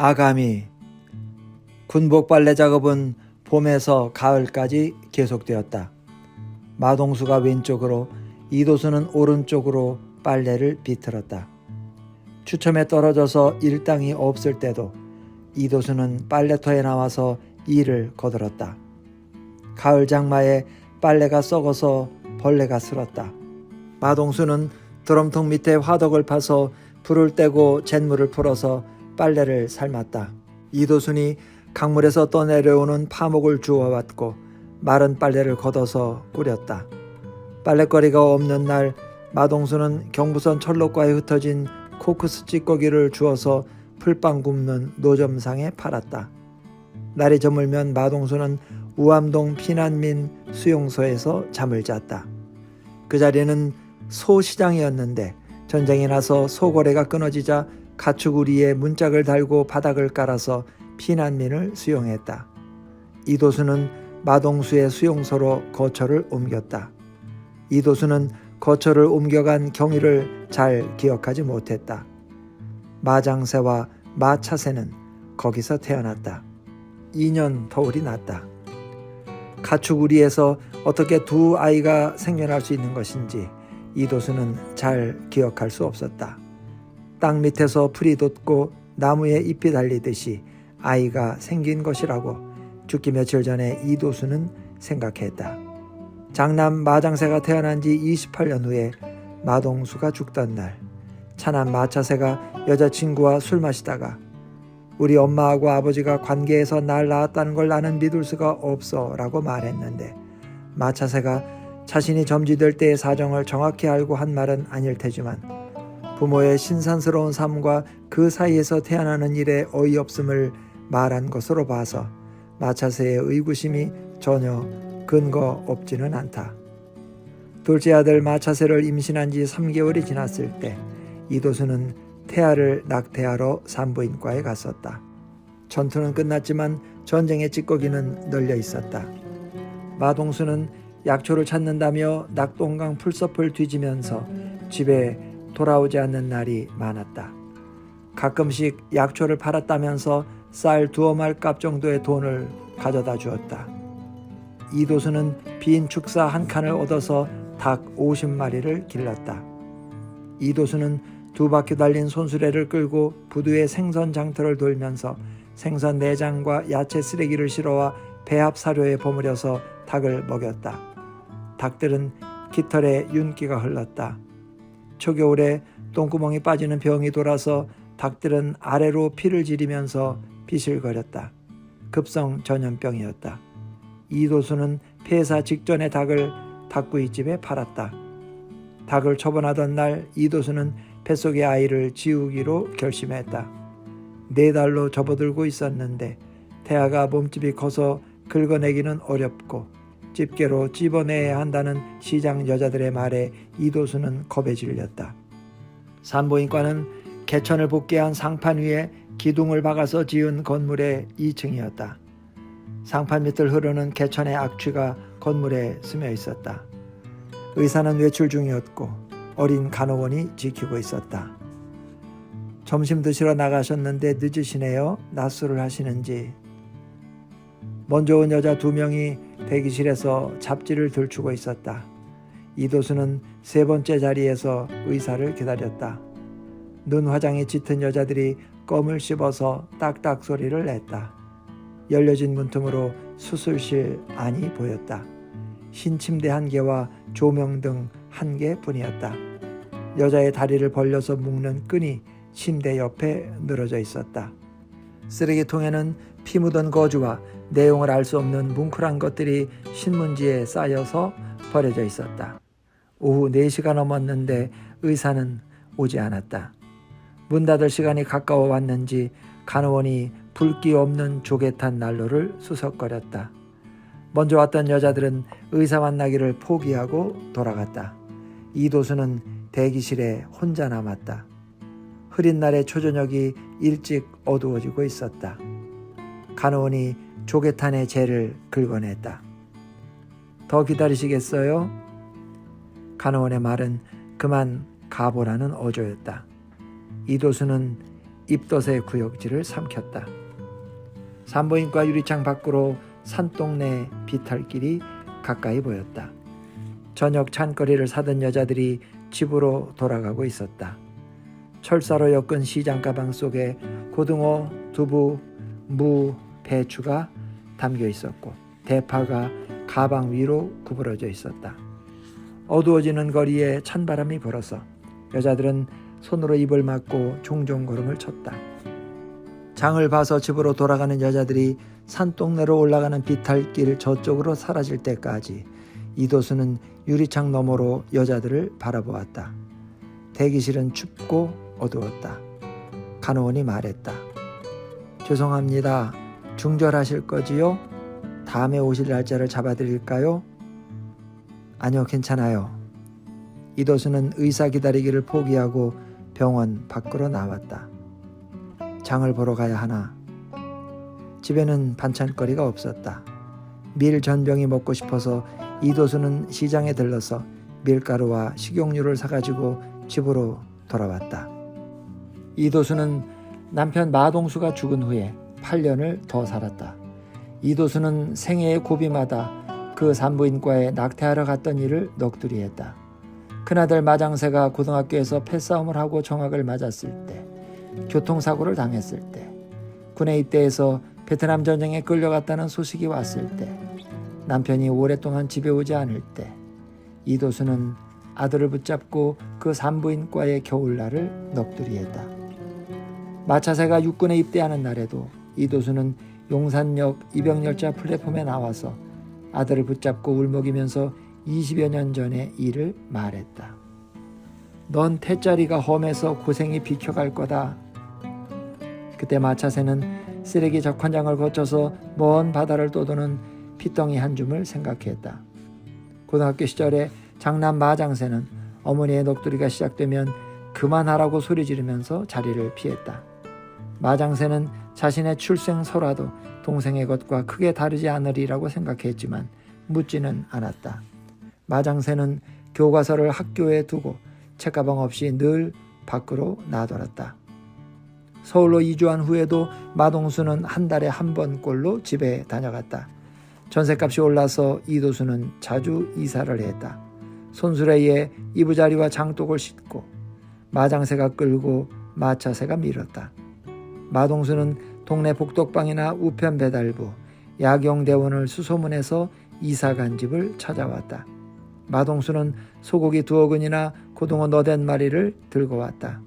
아가미 군복 빨래 작업은 봄에서 가을까지 계속되었다. 마동수가 왼쪽으로 이도수는 오른쪽으로 빨래를 비틀었다. 추첨에 떨어져서 일당이 없을 때도 이도수는 빨래터에 나와서 일을 거들었다. 가을 장마에 빨래가 썩어서 벌레가 쓸었다. 마동수는 드럼통 밑에 화덕을 파서 불을 떼고 잿물을 풀어서 빨래를 삶았다. 이도순이 강물에서 떠내려오는 파목을 주워왔고 마른 빨래를 걷어서 꾸렸다. 빨래거리가 없는 날 마동수는 경부선 철로가에 흩어진 코크스 찌꺼기를 주워서 풀빵 굽는 노점상에 팔았다. 날이 저물면 마동수는 우암동 피난민 수용소에서 잠을 잤다. 그 자리는 소시장이었는데 전쟁이 나서 소거래가 끊어지자 가축우리에 문짝을 달고 바닥을 깔아서 피난민을 수용했다. 이도수는 마동수의 수용소로 거처를 옮겼다. 이도수는 거처를 옮겨간 경위를 잘 기억하지 못했다. 마장새와 마차새는 거기서 태어났다. 2년 터울이 났다. 가축우리에서 어떻게 두 아이가 생겨날 수 있는 것인지 이도수는 잘 기억할 수 없었다. 땅 밑에서 풀이 돋고 나무에 잎이 달리듯이 아이가 생긴 것이라고 죽기 며칠 전에 이도수는 생각했다. 장남 마장새가 태어난 지 28년 후에 마동수가 죽던 날 차남 마차새가 여자친구와 술 마시다가 우리 엄마하고 아버지가 관계에서 날 낳았다는 걸 나는 믿을 수가 없어 라고 말했는데 마차새가 자신이 점지될 때의 사정을 정확히 알고 한 말은 아닐 테지만 부모의 신산스러운 삶과 그 사이에서 태어나는 일에 어이없음을 말한 것으로 봐서 마차새의 의구심이 전혀 근거 없지는 않다. 둘째 아들 마차새를 임신한 지 3개월이 지났을 때 이도수는 태아를 낙태하러 산부인과에 갔었다. 전투는 끝났지만 전쟁의 찌꺼기는 널려 있었다. 마동수는 약초를 찾는다며 낙동강 풀숲을 뒤지면서 집에 돌아오지 않는 날이 많았다. 가끔씩 약초를 팔았다면서 쌀 두어 말값 정도의 돈을 가져다 주었다. 이도수는 빈 축사 한 칸을 얻어서 닭 50마리를 길렀다. 이도수는 두 바퀴 달린 손수레를 끌고 부두의 생선 장터를 돌면서 생선 내장과 야채 쓰레기를 실어와 배합 사료에 버무려서 닭을 먹였다. 닭들은 깃털에 윤기가 흘렀다. 초겨울에 똥구멍이 빠지는 병이 돌아서 닭들은 아래로 피를 지리면서 비실거렸다. 급성 전염병이었다. 이도수는 폐사 직전에 닭을 닭구이집에 팔았다. 닭을 처분하던 날 이도수는 뱃속의 아이를 지우기로 결심했다. 네 달로 접어들고 있었는데 태아가 몸집이 커서 긁어내기는 어렵고 집게로 집어내야 한다는 시장 여자들의 말에 이도수는 겁에 질렸다. 산부인과는 개천을 복개한 상판 위에 기둥을 박아서 지은 건물의 2층이었다. 상판 밑을 흐르는 개천의 악취가 건물에 스며 있었다. 의사는 외출 중이었고 어린 간호원이 지키고 있었다. 점심 드시러 나가셨는데 늦으시네요. 낮술을 하시는지. 먼저 온 여자 두 명이 대기실에서 잡지를 들추고 있었다. 이도수는 세 번째 자리에서 의사를 기다렸다. 눈 화장이 짙은 여자들이 껌을 씹어서 딱딱 소리를 냈다. 열려진 문틈으로 수술실 안이 보였다. 흰 침대 한 개와 조명 등 한 개뿐이었다. 여자의 다리를 벌려서 묶는 끈이 침대 옆에 늘어져 있었다. 쓰레기통에는 피 묻은 거주와 내용을 알 수 없는 뭉클한 것들이 신문지에 쌓여서 버려져 있었다. 오후 4시가 넘었는데 의사는 오지 않았다. 문 닫을 시간이 가까워 왔는지 간호원이 불기 없는 조개 탄 난로를 수석거렸다. 먼저 왔던 여자들은 의사 만나기를 포기하고 돌아갔다. 이도수는 대기실에 혼자 남았다. 흐린 날의 초저녁이 일찍 어두워지고 있었다. 간호원이 조개탄의 재를 긁어냈다. 더 기다리시겠어요? 간호원의 말은 그만 가보라는 어조였다. 이도수는 입덧의 구역질을 삼켰다. 산부인과 유리창 밖으로 산동네 비탈길이 가까이 보였다. 저녁 찬거리를 사던 여자들이 집으로 돌아가고 있었다. 철사로 엮은 시장 가방 속에 고등어, 두부, 무, 배추가 담겨 있었고 대파가 가방 위로 구부러져 있었다. 어두워지는 거리에 찬바람이 불어서 여자들은 손으로 입을 막고 종종 걸음을 쳤다. 장을 봐서 집으로 돌아가는 여자들이 산동네로 올라가는 비탈길 저쪽으로 사라질 때까지 이도수는 유리창 너머로 여자들을 바라보았다. 대기실은 춥고 어두웠다. 간호원이 말했다. 죄송합니다. 중절하실 거지요? 다음에 오실 날짜를 잡아드릴까요? 아니요, 괜찮아요. 이도수는 의사 기다리기를 포기하고 병원 밖으로 나왔다. 장을 보러 가야 하나. 집에는 반찬거리가 없었다. 밀 전병이 먹고 싶어서 이도수는 시장에 들러서 밀가루와 식용유를 사가지고 집으로 돌아왔다. 이도수는 남편 마동수가 죽은 후에 8년을 더 살았다. 이도수는 생애의 고비마다 그 산부인과에 낙태하러 갔던 일을 넋두리 했다. 큰아들 마장세가 고등학교에서 패싸움을 하고 정학을 맞았을 때, 교통사고를 당했을 때, 군에 입대해서 베트남 전쟁에 끌려갔다는 소식이 왔을 때, 남편이 오랫동안 집에 오지 않을 때, 이도수는 아들을 붙잡고 그 산부인과의 겨울날을 넋두리 했다. 마차세가 육군에 입대하는 날에도 이 도수는 용산역 입영열차 플랫폼에 나와서 아들을 붙잡고 울먹이면서 20여 년 전의 일을 말했다. 넌 태짜리가 험해서 고생이 비켜갈 거다. 그때 마차새는 쓰레기 적환장을 거쳐서 먼 바다를 떠도는 피덩이 한 줌을 생각했다. 고등학교 시절에 장남 마장새는 어머니의 넋두리가 시작되면 그만하라고 소리 지르면서 자리를 피했다. 마장새는 자신의 출생소라도 동생의 것과 크게 다르지 않으리라고 생각했지만 묻지는 않았다. 마장새는 교과서를 학교에 두고 책가방 없이 늘 밖으로 나돌았다. 서울로 이주한 후에도 마동수는 한 달에 한 번꼴로 집에 다녀갔다. 전셋값이 올라서 이도수는 자주 이사를 했다. 손수레에 이부자리와 장독을 싣고 마장새가 끌고 마차새가 밀었다. 마동수는 동네 복덕방이나 우편 배달부, 야경대원을 수소문해서 이사 간 집을 찾아왔다. 마동수는 소고기 두 어 근이나 고등어 너댓 마리를 들고 왔다.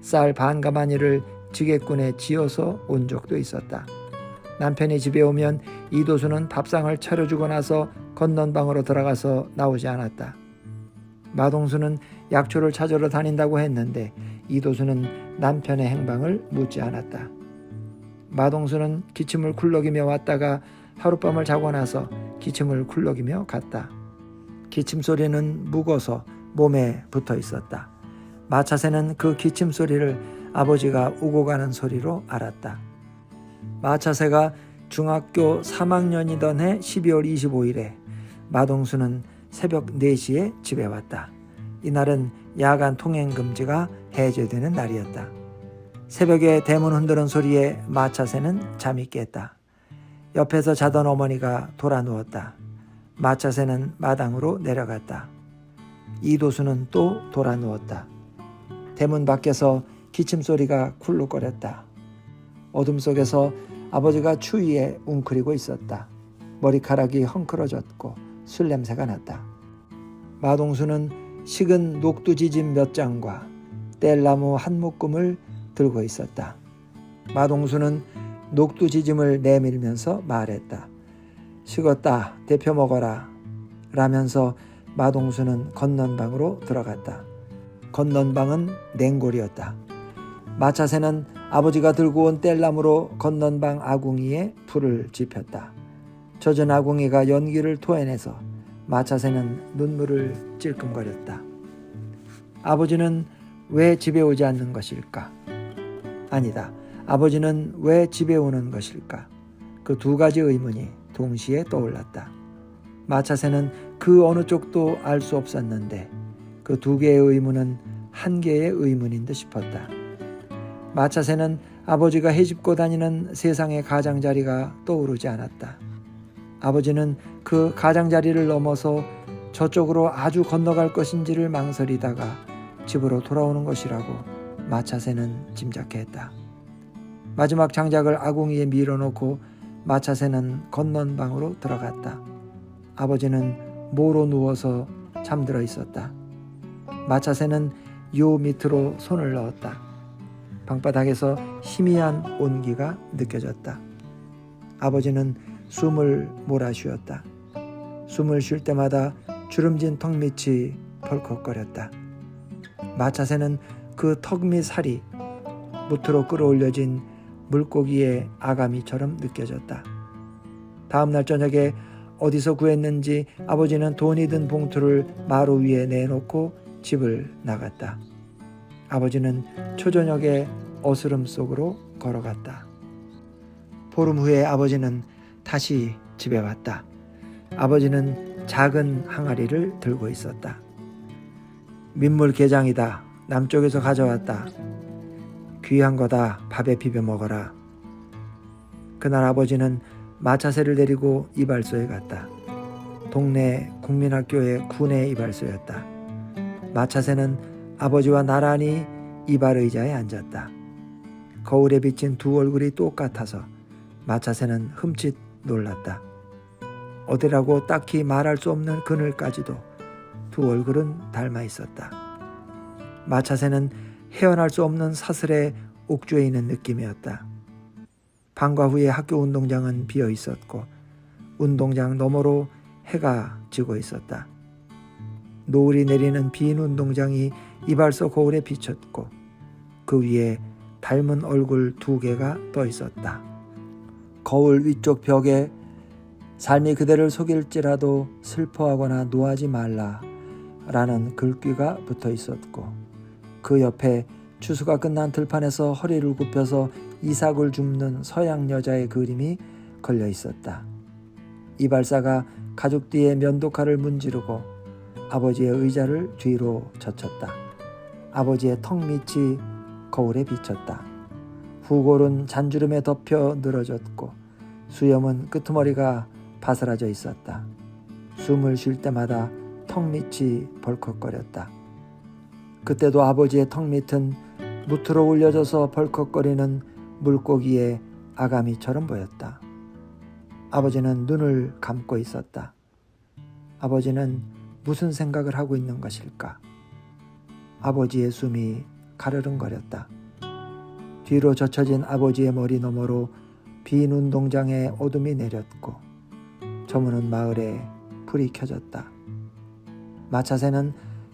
쌀 반 가마니를 지게꾼에 지어서 온 적도 있었다. 남편이 집에 오면 이도수는 밥상을 차려주고 나서 건넌방으로 들어가서 나오지 않았다. 마동수는 약초를 찾으러 다닌다고 했는데 이도수는 남편의 행방을 묻지 않았다. 마동수는 기침을 굴럭이며 왔다가 하룻밤을 자고 나서 기침을 굴럭이며 갔다. 기침 소리는 묵어서 몸에 붙어 있었다. 마차새는 그 기침 소리를 아버지가 오고 가는 소리로 알았다. 마차새가 중학교 3학년이던 해 12월 25일에 마동수는 새벽 4시에 집에 왔다. 이날은 야간 통행 금지가 해제되는 날이었다. 새벽에 대문 흔드는 소리에 마차새는 잠이 깼다. 옆에서 자던 어머니가 돌아 누웠다. 마차새는 마당으로 내려갔다. 이도수는 또 돌아 누웠다. 대문 밖에서 기침 소리가 쿨룩거렸다. 어둠 속에서 아버지가 추위에 웅크리고 있었다. 머리카락이 헝클어졌고 술 냄새가 났다. 마동수는 식은 녹두지짐 몇 장과 뗄나무 한 묶음을 들고 있었다. 마동수는 녹두지짐을 내밀면서 말했다. 식었다. 대표 먹어라. 라면서 마동수는 건넌방으로 들어갔다. 건넌방은 냉골이었다. 마차새는 아버지가 들고 온 뗄나무로 건넌방 아궁이에 불을 지폈다. 젖은 아궁이가 연기를 토해내서 마차새는 눈물을 찔끔거렸다. 아버지는 왜 집에 오지 않는 것일까? 아니다. 아버지는 왜 집에 오는 것일까? 그 두 가지 의문이 동시에 떠올랐다. 마차새는 그 어느 쪽도 알 수 없었는데 그 두 개의 의문은 한 개의 의문인 듯 싶었다. 마차새는 아버지가 헤집고 다니는 세상의 가장자리가 떠오르지 않았다. 아버지는 그 가장자리를 넘어서 저쪽으로 아주 건너갈 것인지를 망설이다가 집으로 돌아오는 것이라고 마차새는 짐작했다. 마지막 장작을 아궁이에 밀어놓고 마차새는 건넌 방으로 들어갔다. 아버지는 모로 누워서 잠들어 있었다. 마차새는 요 밑으로 손을 넣었다. 방바닥에서 희미한 온기가 느껴졌다. 아버지는 숨을 몰아쉬었다. 숨을 쉴 때마다 주름진 턱 밑이 벌컥거렸다. 마차새는 그 턱 밑 살이 무트로 끌어올려진 물고기의 아가미처럼 느껴졌다. 다음 날 저녁에 어디서 구했는지 아버지는 돈이 든 봉투를 마루 위에 내놓고 집을 나갔다. 아버지는 초저녁에 어스름 속으로 걸어갔다. 보름 후에 아버지는 다시 집에 왔다. 아버지는 작은 항아리를 들고 있었다. 민물 게장이다. 남쪽에서 가져왔다. 귀한 거다. 밥에 비벼 먹어라. 그날 아버지는 마차새를 데리고 이발소에 갔다. 동네 국민학교의 군의 이발소였다. 마차새는 아버지와 나란히 이발 의자에 앉았다. 거울에 비친 두 얼굴이 똑같아서 마차새는 흠칫 놀랐다. 어디라고 딱히 말할 수 없는 그늘까지도 두 얼굴은 닮아 있었다. 마차새는 헤어날 수 없는 사슬에 옥주해 있는 느낌이었다. 방과 후에 학교 운동장은 비어 있었고 운동장 너머로 해가 지고 있었다. 노을이 내리는 빈 운동장이 이발소 거울에 비쳤고 그 위에 닮은 얼굴 두 개가 떠 있었다. 거울 위쪽 벽에 삶이 그대를 속일지라도 슬퍼하거나 노하지 말라 라는 글귀가 붙어 있었고 그 옆에 추수가 끝난 들판에서 허리를 굽혀서 이삭을 줍는 서양 여자의 그림이 걸려 있었다. 이발사가 가죽 뒤에 면도칼을 문지르고 아버지의 의자를 뒤로 젖혔다. 아버지의 턱 밑이 거울에 비쳤다. 후골은 잔주름에 덮여 늘어졌고 수염은 끄트머리가 바스라져 있었다. 숨을 쉴 때마다 턱 밑이 벌컥거렸다. 그때도 아버지의 턱 밑은 무트로 올려져서 벌컥거리는 물고기의 아가미처럼 보였다. 아버지는 눈을 감고 있었다. 아버지는 무슨 생각을 하고 있는 것일까? 아버지의 숨이 가르릉거렸다. 뒤로 젖혀진 아버지의 머리 너머로 빈 운동장에 어둠이 내렸고 저무는 마을에 불이 켜졌다. 마차새는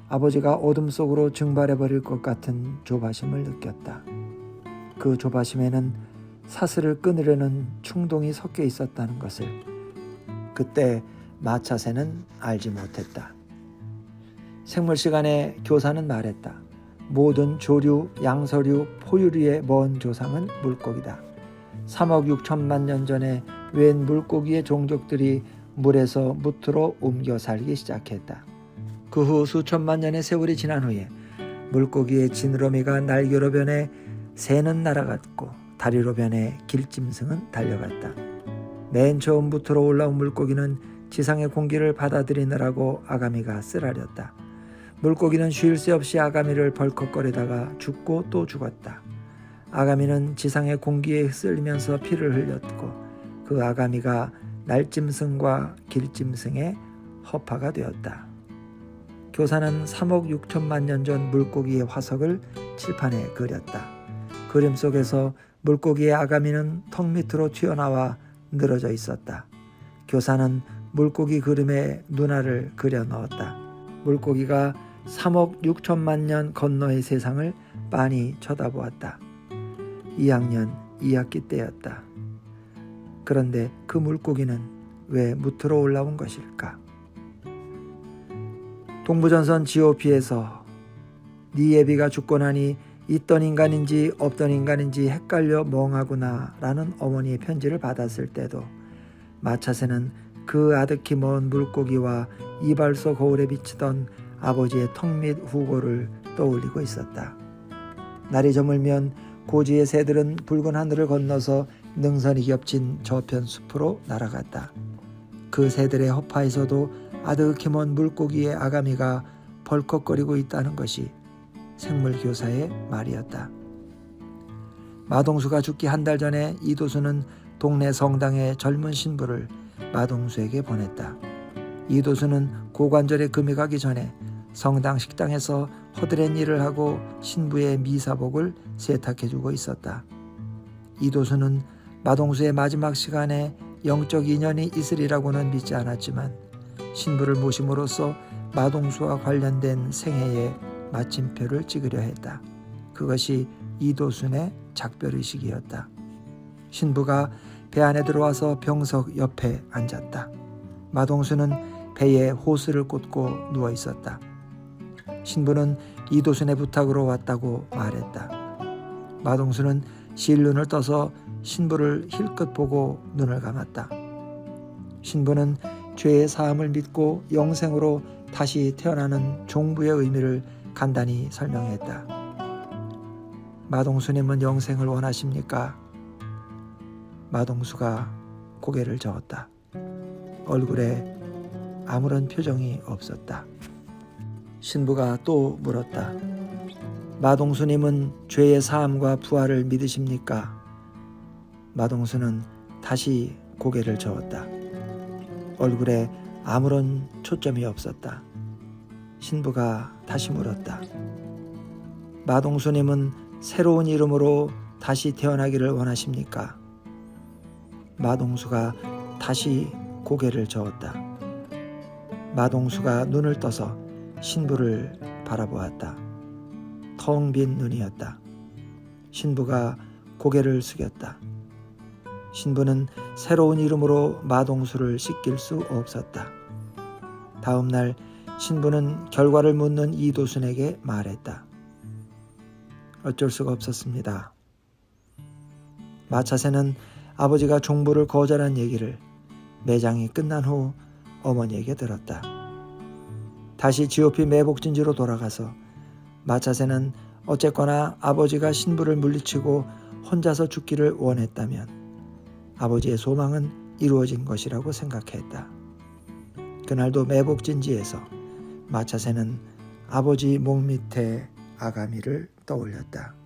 아버지가 어둠 속으로 증발해 버릴 것 같은 조바심을 느꼈다. 그 조바심에는 사슬을 끊으려는 충동이 섞여 있었다는 것을 그때 마차새는 알지 못했다. 생물 시간에 교사는 말했다. 모든 조류, 양서류, 포유류의 먼 조상은 물고기다. 3억 6천만 년 전에 웬 물고기의 종족들이 물에서 무트로 옮겨 살기 시작했다. 그 후 수천만 년의 세월이 지난 후에 물고기의 지느러미가 날개로 변해 새는 날아갔고 다리로 변해 길짐승은 달려갔다. 맨 처음 무트로 올라온 물고기는 지상의 공기를 받아들이느라고 아가미가 쓰라렸다. 물고기는 쉴 새 없이 아가미를 벌컥거리다가 죽고 또 죽었다. 아가미는 지상의 공기에 휩쓸리면서 피를 흘렸고 그 아가미가 날짐승과 길짐승의 허파가 되었다. 교사는 3억 6천만 년 전 물고기의 화석을 칠판에 그렸다. 그림 속에서 물고기의 아가미는 턱 밑으로 튀어나와 늘어져 있었다. 교사는 물고기 그림에 눈알을 그려 넣었다. 물고기가 3억 6천만 년 건너의 세상을 빤히 쳐다보았다. 2학년 2학기 때였다. 그런데 그 물고기는 왜 무트로 올라온 것일까? 동부전선 GOP에서 네 예비가 죽고 나니 있던 인간인지 없던 인간인지 헷갈려 멍하구나 라는 어머니의 편지를 받았을 때도 마차새는 그 아득히 먼 물고기와 이발소 거울에 비치던 아버지의 턱밑 후고를 떠올리고 있었다. 날이 저물면 고지의 새들은 붉은 하늘을 건너서 능선이 겹친 저편 숲으로 날아갔다. 그 새들의 허파에서도 아득히 먼 물고기의 아가미가 벌컥거리고 있다는 것이 생물교사의 말이었다. 마동수가 죽기 한 달 전에 이도수는 동네 성당의 젊은 신부를 마동수에게 보냈다. 이도수는 고관절에 금이 가기 전에 성당 식당에서 허드렛 일을 하고 신부의 미사복을 세탁해주고 있었다. 이도수는 마동수의 마지막 시간에 영적 인연이 있으리라고는 믿지 않았지만 신부를 모심으로써 마동수와 관련된 생애의 마침표를 찍으려 했다. 그것이 이도순의 작별의식이었다. 신부가 배 안에 들어와서 병석 옆에 앉았다. 마동수는 배에 호스를 꽂고 누워 있었다. 신부는 이도순의 부탁으로 왔다고 말했다. 마동수는 실눈을 떠서 신부를 힐끗 보고 눈을 감았다. 신부는 죄의 사함을 믿고 영생으로 다시 태어나는 종부의 의미를 간단히 설명했다. 마동수님은 영생을 원하십니까? 마동수가 고개를 저었다. 얼굴에 아무런 표정이 없었다. 신부가 또 물었다. 마동수님은 죄의 사함과 부활을 믿으십니까? 마동수는 다시 고개를 저었다. 얼굴에 아무런 초점이 없었다. 신부가 다시 물었다. 마동수님은 새로운 이름으로 다시 태어나기를 원하십니까? 마동수가 다시 고개를 저었다. 마동수가 눈을 떠서 신부를 바라보았다. 텅 빈 눈이었다. 신부가 고개를 숙였다. 신부는 새로운 이름으로 마동수를 씻길 수 없었다. 다음 날 신부는 결과를 묻는 이도순에게 말했다. 어쩔 수가 없었습니다. 마차새는 아버지가 종부를 거절한 얘기를 매장이 끝난 후 어머니에게 들었다. 다시 지오피 매복진지로 돌아가서 마차새는 어쨌거나 아버지가 신부를 물리치고 혼자서 죽기를 원했다면 아버지의 소망은 이루어진 것이라고 생각했다. 그날도 매복진지에서 마차새는 아버지 목 밑에 아가미를 떠올렸다.